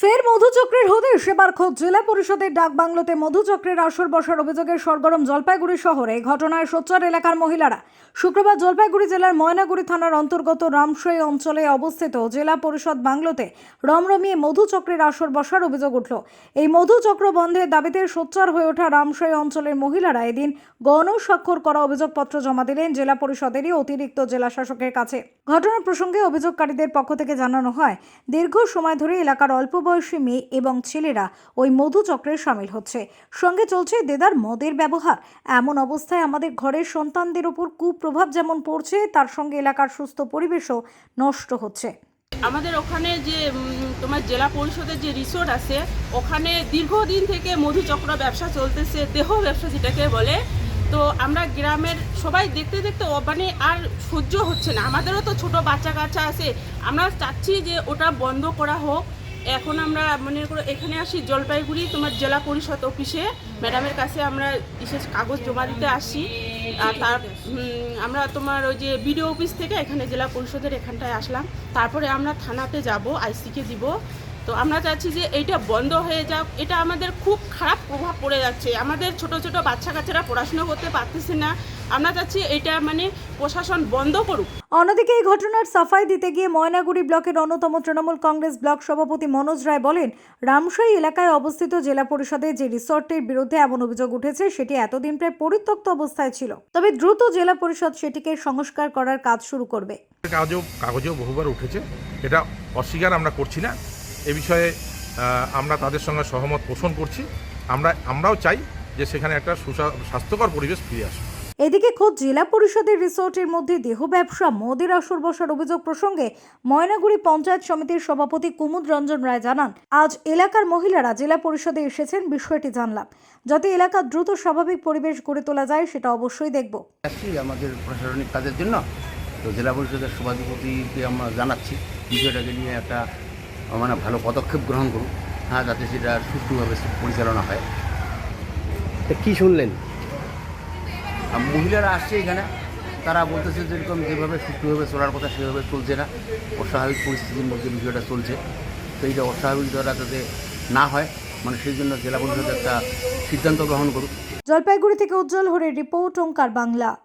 ফের মধুচক্রের হদিশ এবার খোঁজ। জেলা পরিষদের ডাক বাংলোতে মধুচক্রের আসর বসার অভিযোগের সরগরম জলপাইগুড়ি শহরে ঘটনায় সোচ্চার এলাকার মহিলারা। শুক্রবার জলপাইগুড়ি জেলার ময়নাগুড়ি থানার অন্তর্গত রামশাই অঞ্চলে অবস্থিত জেলা পরিষদ বাংলোতে রমরমিয়ে মধুচক্রের আসর বসার অভিযোগ উঠল। এই মধুচক্র বন্ধের দাবিতে সোচ্চার হয়ে ওঠা রামশাই অঞ্চলের মহিলারা এদিন গণ স্বাক্ষর করা অভিযোগপত্র জমা দিলেন জেলা পরিষদেরই অতিরিক্ত জেলা শাসকের কাছে। ঘটনার প্রসঙ্গে অভিযোগকারীদের পক্ষ থেকে জানানো হয়, দীর্ঘ সময় ধরে এলাকার অল্প বয়সী মেয়ে এবং ছেলেরা ওই মধুচক্রে সামিল হচ্ছে। সঙ্গে চলছে দেদার মদের ব্যবহার। এমন অবস্থায় আমাদের ঘরের সন্তানদের উপর কুপ্রভাব যেমন পড়ছে, তার সঙ্গে এলাকার সুস্থ পরিবেশও নষ্ট হচ্ছে। আমাদের ওখানে যে তোমার জেলা পরিষদের যে রিসোর্ট আছে, ওখানে দীর্ঘদিন থেকে মধুচক্র ব্যবসা চলতেছে, দেহ ব্যবসা যেটাকে বলে। তো আমরা গ্রামের সবাই দেখতে দেখতে মানে আর সহ্য হচ্ছে না। আমাদেরও তো ছোট বাচ্চা কাচ্চা আছে। আমরা চাচ্ছি যে ওটা বন্ধ করা হোক। এখন আমরা মনে করো এখানে আসি, জলপাইগুড়ি, তোমার জেলা পরিষদ অফিসে। ম্যাডামের কাছে আমরা বিশেষ কাগজ জমা দিতে আসি। আর তার আমরা তোমার ওই যে বিডিও অফিস থেকে এখানে জেলা পরিষদের এখানটায় আসলাম। তারপরে আমরা থানাতে যাব, আইসিকে দিব। তো আমরা চাচ্ছি যে এইটা বন্ধ হয়ে যাক। এটা আমাদের খুব খারাপ প্রভাব পড়ে যাচ্ছে। আমাদের ছোট ছোট বাচ্চা কাচ্চারা পড়াশোনা করতে পারতেছে না। আমরা চাচ্ছি এটা মানে প্রশাসন বন্ধ করুক। অন্যদিকে এই ঘটনার সাফাই দিতে গিয়ে ময়নাগুড়ি ব্লকের অন্যতম তৃণমূল কংগ্রেস ব্লক সভাপতি মনোজ রায় বলেন রামশাই এলাকায় অবস্থিত জেলা পরিষদের যে রিসর্টের বিরুদ্ধে এমন অভিযোগ উঠেছে সেটি এতদিন প্রায় পরিত্যক্ত অবস্থায় ছিল। তবে দ্রুত জেলা পরিষদ সেটিকে সংস্কার করার কাজ শুরু করবে। কাগজেও কাগজেও বহুবার উঠেছে। এটা অস্বীকার আমরা করছি না। এ বিষয়ে আমরা তাদের সঙ্গে সহমত পোষণ করছি। আমরা আমরাও চাই যে সেখানে একটা সুসা- স্বাস্থ্যকর পরিবেশ ফিরে আসুক। এদিকে খোদ জেলা পরিষদের রিসোর্টের মধ্যে দেহ ব্যবসা মদের আসর বসার অভিযোগ প্রসঙ্গে ময়নাগুড়ি পঞ্চায়েত সমিতির সভাপতি কুমুদ রঞ্জন রায় জানান আজ এলাকার মহিলারা জেলা পরিষদে এসেছেন বিষয়টি জানলাম। যাতে এলাকার দ্রুত স্বাভাবিক পরিবেশ গড়ে তোলা যায় সেটা অবশ্যই দেখব। আমাদের প্রশাসনিক কাজের জন্য। তো জেলা পরিষদের সভাধিপতিকে আমরা জানাচ্ছি। বিষয়টাকে নিয়ে একটা মানে ভালো পদক্ষেপ গ্রহণ করুক হ্যাঁ যাতে সেটা সুষ্ঠুভাবে পরিচালনা হয়। তা কী শুনলেন? আর মহিলারা আসছে এখানে তারা বলতেছে যেরকম যেভাবে সুষ্ঠুভাবে চলার কথা সেভাবে চলছে না অস্বাভাবিক পরিস্থিতির মধ্যে বিষয়টা চলছে। তো এইটা অস্বাভাবিক দ্বারা যাতে না হয় মানে সেই জন্য জেলা পরিষদ একটা সিদ্ধান্ত গ্রহণ করুক। জলপাইগুড়ি থেকে উজ্জ্বল হরের রিপোর্ট ওঙ্কার বাংলা।